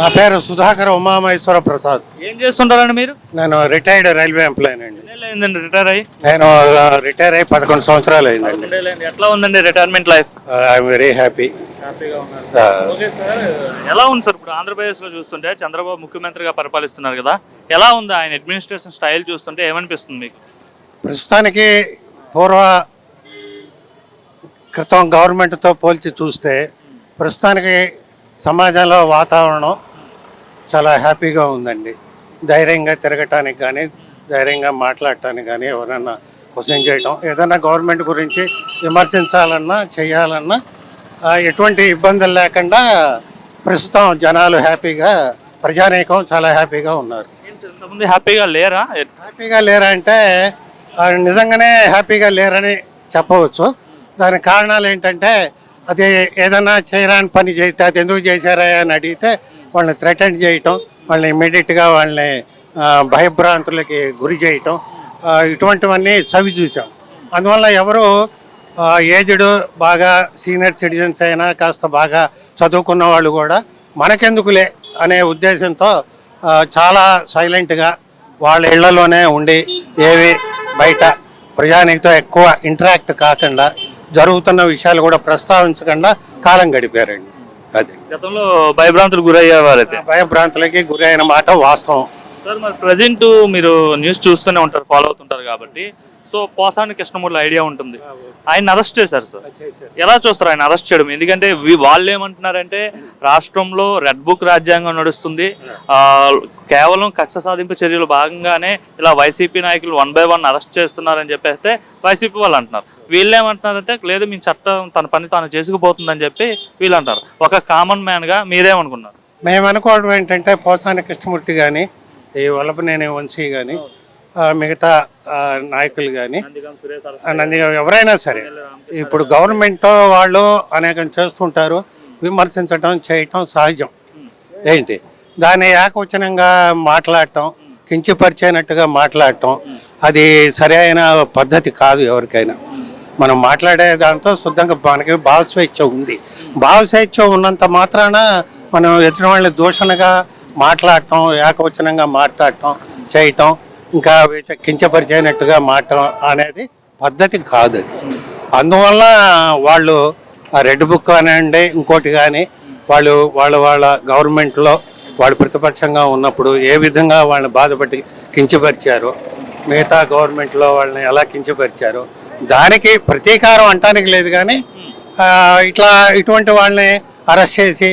నా పేరు సుధాకర్ ఉమామహేశ్వర ప్రసాద్. ఏం చేస్తుంటారండి మీరు? నేను రిటైర్డ్ రైల్వే ఎంప్లాయీ అండి. అయిందండి రిటైర్ అయ్యి? నేను రిటైర్ అయ్యి పదకొండు సంవత్సరాలు అయిందండి. ఎట్లా ఉందండి retirement life I'm very happy హ్యాపీగా ఉన్నారు. ఓకే సార్ ఎలా ఉంది సార్ ఇప్పుడు ఆంధ్రప్రదేశ్లో చూస్తుంటే చంద్రబాబు ముఖ్యమంత్రిగా పరిపాలిస్తున్నారు కదా ఎలా ఉంది ఆయన అడ్మినిస్ట్రేషన్ స్టైల్ చూస్తుంటే ఏమనిపిస్తుంది మీకు? ప్రస్తుతానికి పూర్వ క్రితం గవర్నమెంట్తో పోల్చి చూస్తే ప్రస్తుతానికి సమాజంలో వాతావరణం చాలా హ్యాపీగా ఉందండి. ధైర్యంగా తిరగటానికి కానీ ధైర్యంగా మాట్లాడటానికి కానీ ఎవరైనా క్వశ్చన్ చేయటం ఏదైనా గవర్నమెంట్ గురించి విమర్శించాలన్నా చేయాలన్నా ఎటువంటి ఇబ్బందులు లేకుండా ప్రస్తుతం జనాలు హ్యాపీగా ప్రజానీకం చాలా హ్యాపీగా ఉన్నారు. హ్యాపీగా లేరా? హ్యాపీగా లేరంటే ఆ, నిజంగానే హ్యాపీగా లేరని చెప్పవచ్చు. దానికి కారణాలు ఏంటంటే అది ఏదైనా చేయరాని పని చేస్తే అది ఎందుకు చేశారా అని అడిగితే వాళ్ళని థ్రెటన్ చేయటం వాళ్ళని ఇమ్మీడియట్గా వాళ్ళని భయభ్రాంతులకి గురి చేయటం ఇటువంటివన్నీ చవి చూసాం అందువల్ల ఎవరు ఏజ్డ్ బాగా సీనియర్ సిటిజన్స్ అయినా కాస్త బాగా చదువుకున్న వాళ్ళు కూడా మనకెందుకులే అనే ఉద్దేశంతో చాలా సైలెంట్గా వాళ్ళ ఇళ్ళలోనే ఉండి ఏవి బయట ప్రజానికితో ఎక్కువ ఇంటరాక్ట్ కాకుండా జరుగుతున్న విషయాలు కూడా ప్రస్తావించకుండా కాలం గడిపారండి. అది. గతంలో భయభ్రాంతులు గురయ్యేవారైతే భయభ్రాంతులకి గురి అయిన మాట వాస్తవం. సార్ మరి ప్రజెంట్ మీరు న్యూస్ చూస్తూనే ఉంటారు ఫాలో అవుతుంటారు కాబట్టి సో పోసాని కృష్ణమూర్తి ఐడియా ఉంటుంది. ఆయన అరెస్ట్ చేశారు సార్. ఎలా చూస్తారు ఆయన అరెస్ట్ చేయడం? ఎందుకంటే వీ- వాళ్ళు ఏమంటున్నారంటే రాష్ట్రంలో రెడ్ బుక్ రాజ్యాంగం నడుస్తుంది. ఆ, కేవలం కక్ష సాధింపు చర్యలు భాగంగానే ఇలా వైసీపీ నాయకులు వన్ బై వన్ అరెస్ట్ చేస్తున్నారని చెప్పేస్తే వైసీపీ వాళ్ళు అంటున్నారు. వీళ్ళు ఏమంటున్నారంటే లేదు మీ చట్టం తన పని తాను చేసుకుపోతుందని చెప్పి వీళ్ళు అంటారు ఒక కామన్ మ్యాన్గా మీరేమనుకున్నారు? మేము అనుకోవడం ఏంటంటే పోసాని కృష్ణమూర్తి కానీ ఈ వల్లభనేని వంశీ కానీ మిగతా నాయకులు కానీ నందిగా ఎవరైనా సరే. ఇప్పుడు గవర్నమెంట్ వాళ్ళు అనేకం చేస్తుంటారు విమర్శించటం చేయటం సహజం. ఏంటి? దాన్ని ఏకవచనంగా మాట్లాడటం కించపరిచేనట్టుగా మాట్లాడటం అది సరైన పద్ధతి కాదు ఎవరికైనా. మనం మాట్లాడే దాంతో శుద్ధంగా మనకి భావస్వేచ్ఛ ఉంది. భావస్వేచ్ఛ ఉన్నంత మాత్రాన మనం ఎదుటి వాళ్ళని దూషణగా మాట్లాడటం ఏకవచనంగా మాట్లాడటం చేయటం ఇంకా కించపరిచేనట్టుగా మాట్లాడటం అనేది పద్ధతి కాదు అది అందువల్ల వాళ్ళు రెడ్ బుక్ అనండి ఇంకోటి కానీ వాళ్ళు వాళ్ళ వాళ్ళ గవర్నమెంట్లో వాళ్ళు ప్రతిపక్షంగా ఉన్నప్పుడు ఏ విధంగా వాళ్ళని బాధపడి కించపరిచారు మిగతా గవర్నమెంట్లో వాళ్ళని ఎలా కించపరిచారు దానికి ప్రతీకారం అంటానికి లేదు కానీ ఇట్లా ఇటువంటి వాళ్ళని అరెస్ట్ చేసి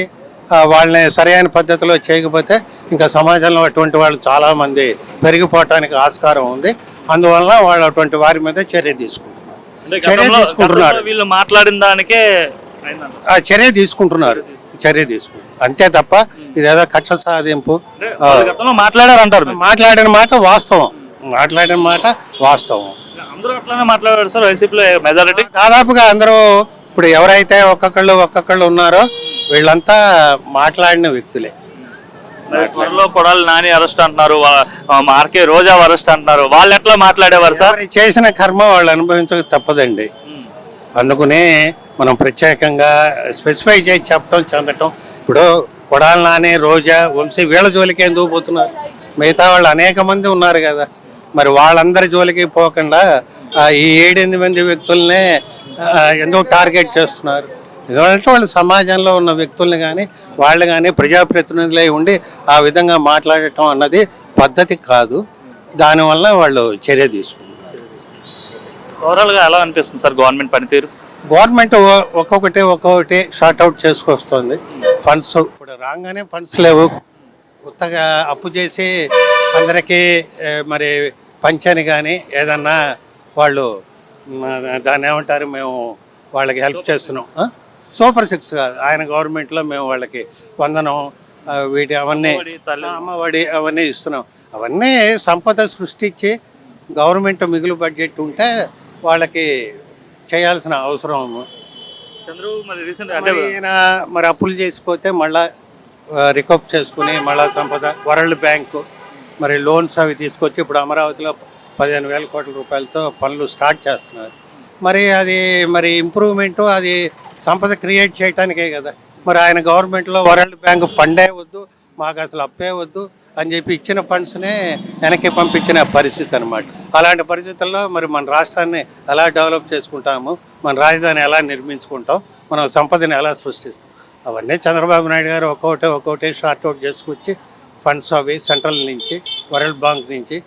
వాళ్ళని సరైన పద్ధతిలో చేయకపోతే ఇంకా సమాజంలో అటువంటి వాళ్ళు చాలామంది పెరిగిపోవటానికి ఆస్కారం ఉంది. అందువల్ల వాళ్ళు అటువంటి వారి మీద చర్య తీసుకుంటున్నారు. చర్య తీసుకుంటున్నారు. వీళ్ళు మాట్లాడిన దానికే. ఆ చర్య తీసుకుంటున్నారు. చర్య తీసుకుంటున్నారు. అంతే తప్ప ఇదేదో కక్ష సాధింపు. మాట్లాడారంటారు. మాట్లాడిన మాట వాస్తవం. మాట్లాడిన మాట వాస్తవం. అందరూ అట్లానే మాట్లాడారు సార్ వైసీపీలో మెజారిటీ దాదాపుగా అందరూ ఇప్పుడు ఎవరైతే ఒక్కొక్కళ్ళు ఒక్కొక్కళ్ళు ఉన్నారో వీళ్ళంతా మాట్లాడిన వ్యక్తులే. త్వరలో కొడాలి నాని అరెస్ట్ అంటున్నారు మార్కే రోజా అరెస్ట్ అంటున్నారు. వాళ్ళు ఎట్లా మాట్లాడేవారు సార్? చేసిన కర్మ వాళ్ళు అనుభవించక తప్పదండి. అందుకనే మనం ప్రత్యేకంగా స్పెసిఫై చేసి చెప్పడం చెందటం. ఇప్పుడు కొడాలి నాని రోజా వంశీ వీళ్ళ జోలికి ఎందుకు పోతున్నారు? మిగతా వాళ్ళు అనేక మంది ఉన్నారు కదా. మరి వాళ్ళందరి జోలికి పోకుండా ఈ ఏడెనిమిది మంది వ్యక్తులనే ఎందుకు టార్గెట్ చేస్తున్నారు? ఎందుకంటే వాళ్ళు సమాజంలో ఉన్న వ్యక్తుల్ని కానీ వాళ్ళు కానీ ప్రజాప్రతినిధులై ఉండి ఆ విధంగా మాట్లాడటం అన్నది పద్ధతి కాదు. దానివల్ల వాళ్ళు చర్య తీసుకుంటున్నారు. ఎలా అనిపిస్తుంది సార్ గవర్నమెంట్ పనితీరు? గవర్నమెంట్ ఒక్కొక్కటి ఒక్కొక్కటి షార్ట్ అవుట్ చేసుకొస్తుంది. ఫండ్స్ ఇప్పుడు రాగానే ఫండ్స్ లేవు. కొత్తగా అప్పు చేసి అందరికీ మరి పంచని కానీ ఏదన్నా వాళ్ళు దాన్ని ఏమంటారు మేము వాళ్ళకి హెల్ప్ చేస్తున్నాం? సూపర్ సిక్స్ కాదు. ఆయన గవర్నమెంట్లో మేము వాళ్ళకి వందనం వీటి అవన్నీ అమ్మఒడి అవన్నీ ఇస్తున్నాం. అవన్నీ సంపద సృష్టించి గవర్నమెంట్ మిగులు బడ్జెట్ ఉంటే వాళ్ళకి చేయాల్సిన అవసరం. ఈయన మరి అప్పులు చేసిపోతే మళ్ళా రికప్ చేసుకుని మళ్ళా సంపద వరల్డ్ బ్యాంకు మరి లోన్స్ అవి తీసుకొచ్చి ఇప్పుడు అమరావతిలో పదిహేను వేల కోట్ల రూపాయలతో పనులు స్టార్ట్ చేస్తున్నారు. మరి అది మరి ఇంప్రూవ్మెంట్ అది సంపద క్రియేట్ చేయడానికే కదా. మరి ఆయన గవర్నమెంట్లో వరల్డ్ బ్యాంక్ ఫండే వద్దు మాకు అసలు అప్పే వద్దు అని చెప్పి ఇచ్చిన ఫండ్స్నే వెనక్కి పంపించిన పరిస్థితి అనమాట అలాంటి పరిస్థితుల్లో మరి మన రాష్ట్రాన్ని ఎలా డెవలప్ చేసుకుంటాము మన రాజధాని ఎలా నిర్మించుకుంటాం మనం సంపదని ఎలా సృష్టిస్తాం. అవన్నీ చంద్రబాబు నాయుడు గారు ఒక్కొక్కటి ఒక్కొక్కటి షార్ట్ అవుట్ చేసుకొచ్చి ఫండ్స్ అవి సెంట్రల్ నుంచి వరల్డ్ బ్యాంక్ నుంచి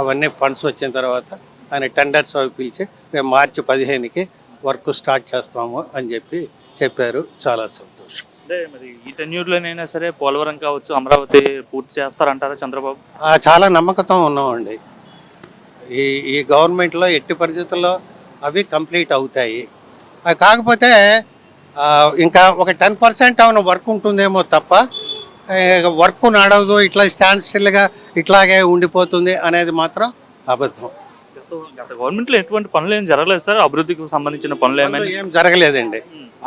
అవన్నీ ఫండ్స్ వచ్చిన తర్వాత ఆయన టెండర్స్ అవి పిలిచి మేము మార్చి పదిహేనుకి వర్క్ స్టార్ట్ చేస్తాము అని చెప్పి చెప్పారు. చాలా సంతోషం. అంటే మరి ఈ టెన్యూర్లోనైనా సరే పోలవరం కావచ్చు అమరావతి పూర్తి చేస్తారంటారా చంద్రబాబు? ఆ, చాలా నమ్మకంతో ఉన్నామండి. ఈ ఈ గవర్నమెంట్లో ఎట్టి పరిస్థితుల్లో అవి కంప్లీట్ అవుతాయి. కాకపోతే ఇంకా ఒక టెన్ పర్సెంట్ అవున వర్క్ ఉంటుందేమో తప్ప వర్క్ నడవదు ఇట్లా స్టాండ్ స్టిల్గా ఇట్లాగే ఉండిపోతుంది అనేది మాత్రం అబద్ధం. గత గవర్నమెంట్లో ఎటువంటి పనులు ఏం జరగలేదు సార్? అభివృద్ధికి సంబంధించిన పనులు ఏమైనా? ఏం జరగలేదండి.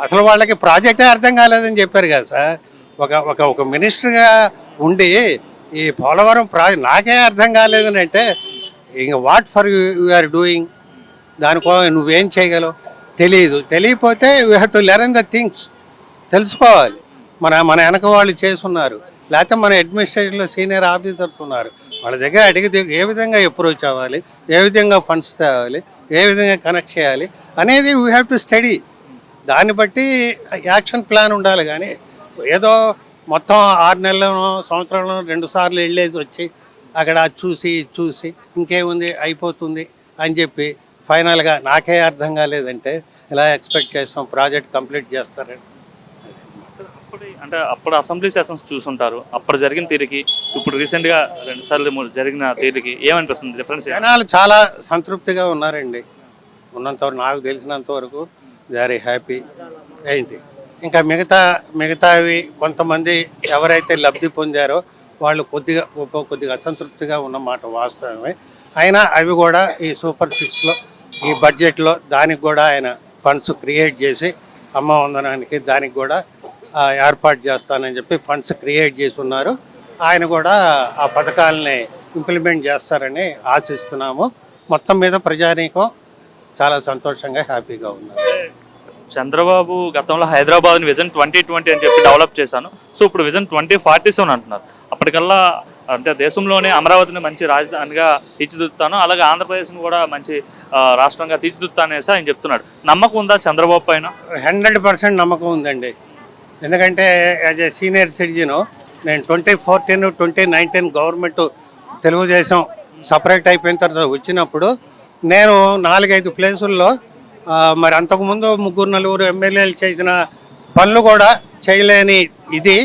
అసలు వాళ్ళకి ప్రాజెక్టే అర్థం కాలేదని చెప్పారు కదా సార్. ఒక ఒక ఒక మినిస్టర్గా ఉండి ఈ పోలవరం ప్రాజెక్ట్ నాకే అర్థం కాలేదని అంటే ఇంక what for you are doing దానికో నువ్వేం చేయగలవు? తెలియదు తెలియకపోతే you have to learn the things తెలుసుకోవాలి. మన మన వెనక వాళ్ళు చేసున్నారు. లేకపోతే మన అడ్మినిస్ట్రేషన్లో సీనియర్ ఆఫీసర్స్ ఉన్నారు. వాళ్ళ దగ్గర అడిగితే ఏ విధంగా అప్రోచ్ అవ్వాలి ఏ విధంగా ఫండ్స్ తేవాలి ఏ విధంగా కనెక్ట్ చేయాలి అనేది వీ హ్యావ్ టు స్టడీ దాన్ని బట్టి యాక్షన్ ప్లాన్ ఉండాలి కానీ ఏదో మొత్తం ఆరు నెలలను సంవత్సరంలో రెండు సార్లు వెళ్ళేసి వచ్చి అక్కడ చూసి చూసి ఇంకేముంది అయిపోతుంది అని చెప్పి ఫైనల్గా నాకే అర్థం కాలేదంటే ఇలా ఎక్స్పెక్ట్ చేస్తాం ప్రాజెక్ట్ కంప్లీట్ చేస్తారని. ఇప్పుడు అంటే అప్పుడు అసెంబ్లీ సెషన్స్ చూసుంటారు. అప్పుడు జరిగిన తీరుకి ఇప్పుడు రీసెంట్గా రెండు సార్లు మూడు జరిగిన తీరుకి ఏమనిపిస్తుంది? డిఫరెన్స్ జనాలు చాలా సంతృప్తిగా ఉన్నారండి. ఉన్నంత నాకు తెలిసినంత వరకు దే హ్యాపీ ఏంటి? ఇంకా మిగతా మిగతావి కొంతమంది ఎవరైతే లబ్ధి పొందారో వాళ్ళు కొద్దిగా కొద్దిగా అసంతృప్తిగా ఉన్నమాట వాస్తవమే. అయినా అవి కూడా ఈ సూపర్ సిక్స్లో ఈ బడ్జెట్లో దానికి కూడా ఆయన ఫండ్స్ క్రియేట్ చేసి అమ్మ వందనానికి దానికి కూడా ఏర్పాటు చేస్తానని చెప్పి ఫండ్స్ క్రియేట్ చేసి ఉన్నారు. ఆయన కూడా ఆ పథకాలని ఇంప్లిమెంట్ చేస్తారని ఆశిస్తున్నాము. మొత్తం మీద ప్రజానీకం చాలా సంతోషంగా హ్యాపీగా ఉన్నారు చంద్రబాబు గతంలో హైదరాబాద్ విజన్ ట్వంటీ ట్వంటీ అని చెప్పి డెవలప్ చేశాను. సో ఇప్పుడు విజన్ ట్వంటీ ఫార్టీ సెవెన్ అంటున్నారు. అప్పటికల్లా అంటే దేశంలోనే అమరావతిని మంచి రాజధానిగా తీర్చిదిద్దుతాను అలాగే ఆంధ్రప్రదేశ్ని కూడా మంచి రాష్ట్రంగా తీర్చిదిద్దుతాను అనేసి ఆయన చెప్తున్నాడు. నమ్మకం ఉందా చంద్రబాబు పైన? హండ్రెడ్ పర్సెంట్ నమ్మకం ఉందండి. ఎందుకంటే యాజ్ ఏ సీనియర్ సిటిజన్ నేను twenty fourteen twenty nineteen government Telugu Desam separate అయిపోయిన తర్వాత వచ్చినప్పుడు నేను నాలుగైదు ప్లేసుల్లో మరి అంతకుముందు ముగ్గురు నలుగురు ఎమ్మెల్యేలు చేసిన పనులు కూడా చేయలేని ఇది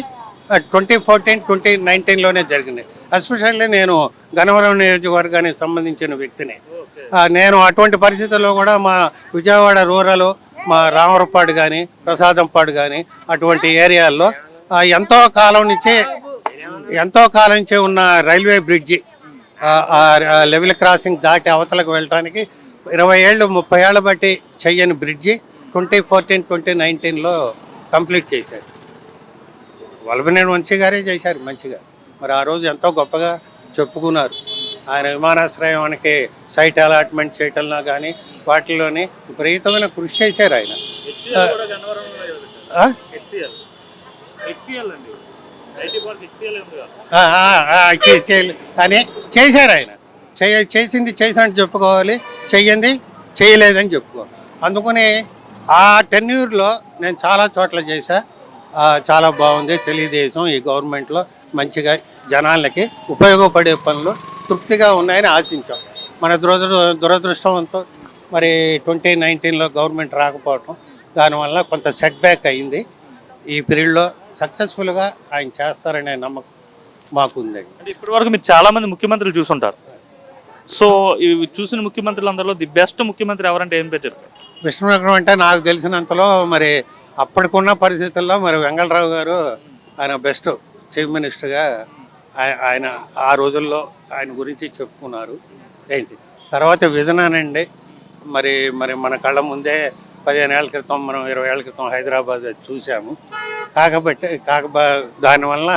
ట్వంటీ ఫోర్టీన్ ట్వంటీ నైన్టీన్లోనే జరిగింది. ఎస్పెషల్లీ నేను గన్నవరం నియోజకవర్గానికి సంబంధించిన వ్యక్తిని. నేను అటువంటి పరిస్థితుల్లో కూడా మా విజయవాడ రూరల్ మా రామరపాడు కానీ ప్రసాదంపాడు కానీ అటువంటి ఏరియాల్లో ఎంతో కాలం నుంచే ఎంతో కాలం నుంచే ఉన్న రైల్వే బ్రిడ్జి లెవెల్ క్రాసింగ్ దాటి అవతలకు వెళ్ళడానికి ఇరవై ఏళ్ళు ముప్పై ఏళ్ళ బట్టి చెయ్యని బ్రిడ్జి ట్వంటీ ఫోర్టీన్ ట్వంటీ నైన్టీన్లో కంప్లీట్ చేశారు. వల్లభనేని వంశీ గారే చేశారు మంచిగా. మరి ఆ రోజు ఎంతో గొప్పగా చెప్పుకున్నారు. ఆయన విమానాశ్రయానికి సైట్ అలాట్మెంట్ చేయటంలో కానీ వాటిలోని విపరీతమైన కృషి చేశారు ఆయన. చేసేయాలి అని చేశారు ఆయన. చేయ చేసింది చేసినట్టు చెప్పుకోవాలి. చెయ్యింది చేయలేదని చెప్పుకోవాలి. అందుకని ఆ టెన్యూర్లో నేను చాలా చోట్ల చేశా. చాలా బాగుంది. తెలుగుదేశం ఈ గవర్నమెంట్లో మంచిగా జనాలకి ఉపయోగపడే పనులు తృప్తిగా ఉన్నాయని ఆశించాం. మన దురదృ దురదృష్టంతో మరి ట్వంటీ నైన్టీన్లో గవర్నమెంట్ రాకపోవటం దానివల్ల కొంత సెట్ బ్యాక్ అయింది. ఈ పీరియడ్లో సక్సెస్ఫుల్గా ఆయన చేస్తారనే నమ్మకం మాకుందండి అంటే ఇప్పటి వరకు మీరు చాలా మంది ముఖ్యమంత్రులు చూసుంటారు. సో ఇవి చూసిన ముఖ్యమంత్రులందరిలో ది బెస్ట్ ముఖ్యమంత్రి ఎవరంటే ఏం పెట్టారు? విష్ణునగరం అంటే నాకు తెలిసినంతలో మరి అప్పటికున్న పరిస్థితుల్లో మరి వెంగళరావు గారు ఆయన బెస్ట్ చీఫ్ మినిస్టర్గా ఆయ- ఆయన ఆ రోజుల్లో ఆయన గురించి చెప్పుకున్నారు. ఏంటి? తర్వాత విజనానండి మరి మరి మన కళ్ళ ముందే పదిహేను ఏళ్ళ క్రితం మనం ఇరవై ఏళ్ళ క్రితం హైదరాబాద్ చూసాము. కాకపోతే కాకపో దానివల్ల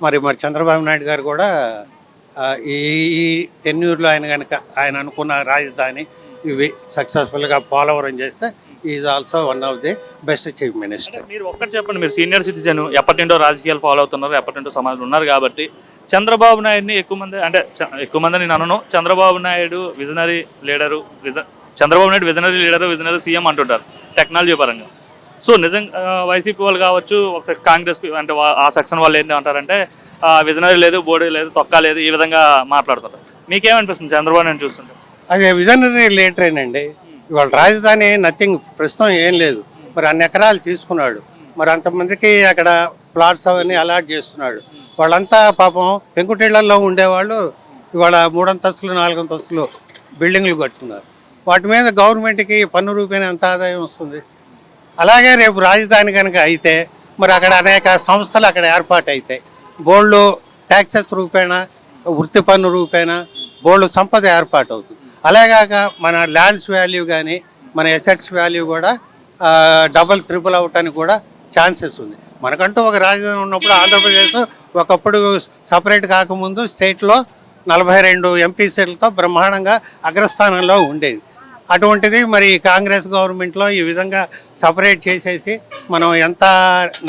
మరి మరి చంద్రబాబు నాయుడు గారు కూడా ఈ ఈ టెన్యూర్లో ఆయన కనుక ఆయన అనుకున్న రాజధాని ఇవి సక్సెస్ఫుల్గా పోలవరం చేస్తే is also one of the best chief minister. మీరు ఒక్కటి చెప్పండి మీరు సీనియర్ సిటిజన్ ఎప్పటి నుండో రాజకీయాలు ఫాలో అవుతున్నారు ఎప్పటి నుండో సమాజంలో ఉన్నారు కాబట్టి చంద్రబాబు నాయుడిని ఎక్కువ మంది అంటే ఎక్కువ మంది నేను అనను. Chandrababu Naidu visionary leader విజ Chandrababu Naidu visionary leader visionary CM అంటుంటారు టెక్నాలజీ పరంగా. సో నిజంగా వైసీపీ వాళ్ళు కావచ్చు ఒకసారి కాంగ్రెస్ అంటే ఆ సెక్షన్ వాళ్ళు ఏంటి అంటారంటే విజనరీ లేదు బోడీ లేదు తొక్క లేదు ఈ విధంగా మాట్లాడుతుంటారు మీకేమనిపిస్తుంది చంద్రబాబు నాయుడు చూస్తుంటే? అదే విజనరీ లీడరేనండి ఇవాళ రాజధాని నథింగ్ ప్రస్తుతం ఏం లేదు. మరి అన్ని ఎకరాలు తీసుకున్నాడు. మరి అంతమందికి అక్కడ ప్లాట్స్ అవన్నీ అలాట్ చేస్తున్నాడు. వాళ్ళంతా పాపం పెంకుటిళ్ళలో ఉండేవాళ్ళు ఇవాళ మూడంతస్తులు నాలుగంతస్తులు బిల్డింగ్లు కట్టుకున్నారు. వాటి మీద గవర్నమెంట్కి పన్ను రూపాయన ఎంత ఆదాయం వస్తుంది? అలాగే రేపు రాజధాని కనుక అయితే మరి అక్కడ అనేక సంస్థలు అక్కడ ఏర్పాటు అవుతాయి బోళ్ళు ట్యాక్సెస్ రూపేణ వృత్తి పన్ను రూపేణ బోళ్ళు సంపద ఏర్పాటు అవుతుంది అలాగాక మన ల్యాండ్స్ వాల్యూ కానీ మన ఎసెట్స్ వాల్యూ కూడా డబల్ త్రిపుల్ అవటానికి కూడా ఛాన్సెస్ ఉంది. మనకంటూ ఒక రాజధాని ఉన్నప్పుడు ఆంధ్రప్రదేశ్ ఒకప్పుడు సపరేట్ కాకముందు స్టేట్లో నలభై రెండు ఎంపీ సీట్లతో బ్రహ్మాండంగా అగ్రస్థానంలో ఉండేది. అటువంటిది మరి కాంగ్రెస్ గవర్నమెంట్లో ఈ విధంగా సపరేట్ చేసేసి మనం ఎంత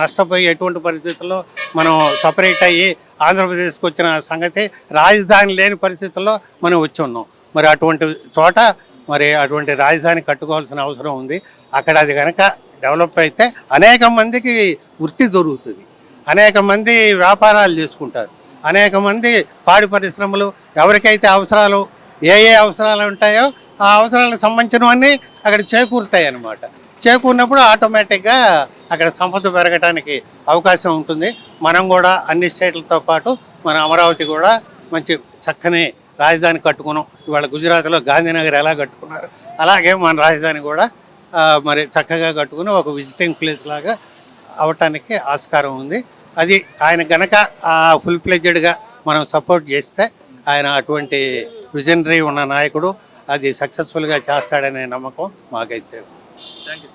నష్టపోయి ఎటువంటి పరిస్థితుల్లో మనం సపరేట్ అయ్యి ఆంధ్రప్రదేశ్కి వచ్చిన సంగతి రాజధాని లేని పరిస్థితుల్లో మనం వచ్చి ఉన్నాం మరి అటువంటి చోట మరి అటువంటి రాజధాని కట్టుకోవాల్సిన అవసరం ఉంది. అక్కడ అది కనుక డెవలప్ అయితే అనేక మందికి వృత్తి దొరుకుతుంది. అనేక మంది వ్యాపారాలు చేసుకుంటారు. అనేక మంది పాడి పరిశ్రమలు ఎవరికైతే అవసరాలు ఏ ఏ అవసరాలు ఉంటాయో ఆ అవసరాలకు సంబంధించినవన్నీ అక్కడ చేకూరుతాయి అన్నమాట చేకూరినప్పుడు ఆటోమేటిక్గా అక్కడ సంపద పెరగడానికి అవకాశం ఉంటుంది. మనం కూడా అన్ని స్టేట్లతో పాటు మన అమరావతి కూడా మంచి చక్కని రాజధాని కట్టుకున్నాం. ఇవాళ గుజరాత్లో గాంధీనగర్ ఎలా కట్టుకున్నారు? అలాగే మన రాజధాని కూడా మరి చక్కగా కట్టుకుని ఒక విజిటింగ్ ప్లేస్ లాగా అవటానికి ఆస్కారం ఉంది. అది ఆయన గనక ఫుల్ ఫ్లెడ్జెడ్గా మనం సపోర్ట్ చేస్తే ఆయన అటువంటి విజనరీ ఉన్న నాయకుడు అది సక్సెస్ఫుల్గా చేస్తాడనే నమ్మకం మాకైతే. Thank you